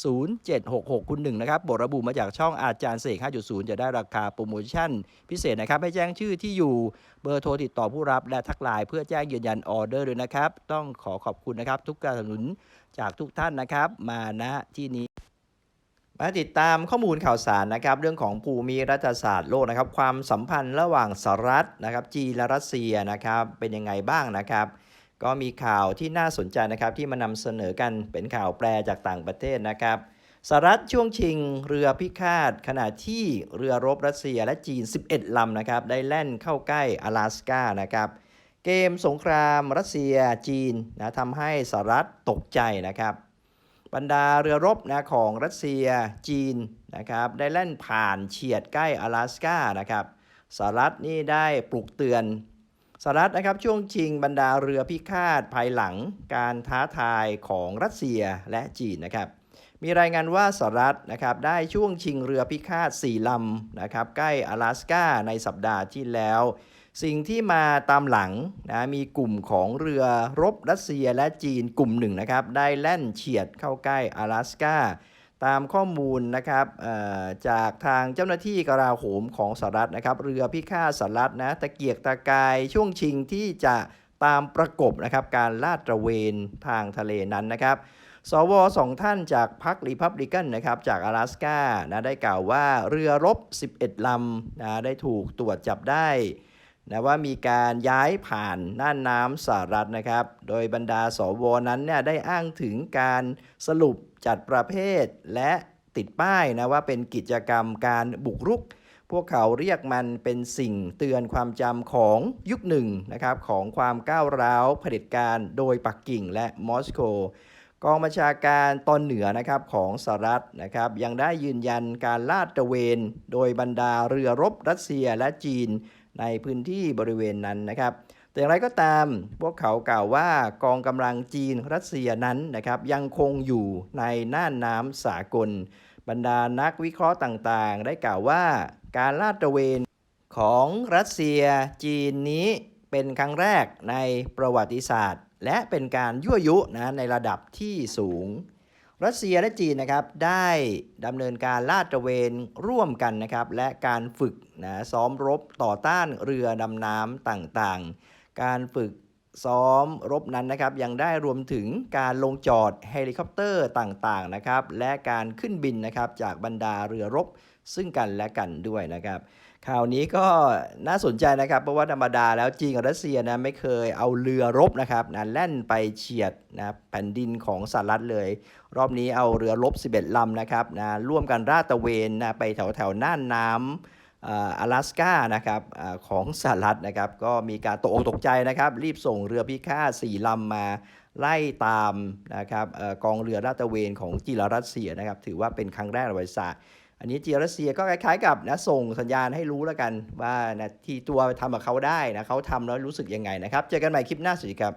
0766คุณหนึ่งนะครับบทระบุมาจากช่องอาจารย์เสก 5.0 จะได้ราคาโปรโมชั่น พิเศษนะครับ ให้แจ้งชื่อที่อยู่เบอร์โทรติดต่อผู้รับและทักไลน์เพื่อแจ้งยืนยันออเดอร์ด้วยนะครับ ต้องขอขอบคุณนะครับ ทุกการสนับสนุนจากทุกท่านนะครับ มาณที่นี้มาติดตามข้อมูลข่าวสารนะครับเรื่องของภูมิรัฐศาสตร์โลกนะครับ ความสัมพันธ์ระหว่างสหรัฐนะครับจีนและรัสเซียนะครับเป็นยังไงบ้างนะครับ ก็มีข่าวที่น่าสนใจนะครับที่มานำเสนอกันเป็นข่าวแปลจากต่างประเทศนะครับสหรัฐช่วงชิงเรือพิฆาตขณะที่เรือรบรัสเซียและจีน 11 ลำนะครับ ได้แล่นเข้าใกล้阿拉สกานะครับ เกมสงครามรัสเซียจีนนะทำให้สหรัฐตกใจนะครับ บรรดาเรือรบนะของรัสเซียจีนนะครับได้แล่นผ่านเฉียดใกล้阿拉สกานะครับสหรัฐนี่ได้ปลุกเตือน สหรัฐนะครับช่วงชิงบรรดาเรือพิฆาตภายหลังการท้าทายของรัสเซียและจีนนะครับ มีรายงานว่าสหรัฐนะครับได้ช่วงชิงเรือพิฆาต 4 ลำนะครับใกล้阿拉สกาในสัปดาห์ที่แล้ว สิ่งที่มาตามหลังนะมีกลุ่มของเรือรบรัสเซียและจีนกลุ่มหนึ่งนะครับได้แล่นเฉียดเข้าใกล้阿拉สกา ตามข้อมูลนะครับจากทางเจ้าหน้าที่กลาโหมของสหรัฐนะครับ เรือพิฆาตสหรัฐนะตะเกียกตะกายช่วงชิงที่จะตามประกบนะครับการลาดตระเวนทางทะเลนั้นนะครับ สวสองท่านจากพรรครีพับลิกันนะครับจาก阿拉สกานะได้กล่าวว่าเรือรบ 11ลำนะได้ถูกตรวจจับได้ นะว่ามีการย้ายผ่านน่านน้ำสหรัฐนะครับ โดยบรรดาสวนั้นเนี่ยได้อ้างถึงการสรุปจัดประเภท และติดป้ายนะว่าเป็นกิจกรรมการบุกรุก พวกเขาเรียกมันเป็นสิ่งเตือนความจำของยุคหนึ่งนะครับของความก้าวร้าวเผด็จการโดยปักกิ่งและมอสโกกองบัญชาการตอนเหนือนะครับของสหรัฐนะครับยังได้ยืนยันการลาดตระเวน โดยบรรดาเรือรบรัสเซียและจีน ในพื้นที่บริเวณนั้นนะครับแต่อย่างไรก็ตาม พวกเขากล่าวว่ากองกำลังจีนรัสเซียนั้นนะครับยังคงอยู่ในน่านน้ำสากล บรรดานักวิเคราะห์ต่างๆ ได้กล่าวว่าการลาดตระเวนของรัสเซียจีนนี้เป็นครั้งแรกในประวัติศาสตร์ และเป็นการยั่วยุนะในระดับที่สูง รัสเซียและจีนนะครับได้ดำเนินการลาดตระเวนร่วมกันนะครับและการฝึกนะซ้อมรบต่อต้านเรือดำน้ำต่างๆ การฝึกซ้อมรบนั้นนะครับยังได้รวมถึงการลงจอดเฮลิคอปเตอร์ต่างๆนะครับและการขึ้นบินนะครับจากบรรดาเรือรบ ซึ่งกันและกันด้วยนะครับข่าวนี้ก็น่าสนใจนะครับ เพราะว่าธรรมดาแล้วจีนกับรัสเซียนะไม่เคยเอาเรือรบนะครับนะแล่นไปเฉียดนะแผ่นดินของสหรัฐเลย รอบนี้เอาเรือรบ 11ลำนะครับนะร่วมกันราดตระเวนนะไปแถวแถวน่านน้ำ阿拉สกานะครับอาของสหรัฐนะครับ ก็มีการตกอกตกใจนะครับ รีบส่งเรือพิฆาตสี่ลำมาไล่ตามนะครับอกองเรือลาดตระเวนของจีนและรัสเซียนะครับ ถือว่าเป็นครั้งแรกในประวัติศาสตร์ อันนี้จีรัสเซียก็คล้ายๆกับนะส่งสัญญาณให้รู้แล้วกันว่านะที่ตัวทำกับเขาได้นะเขาทำแล้วรู้สึกยังไงนะครับ เจอกันใหม่คลิปหน้าสวัสดีครับ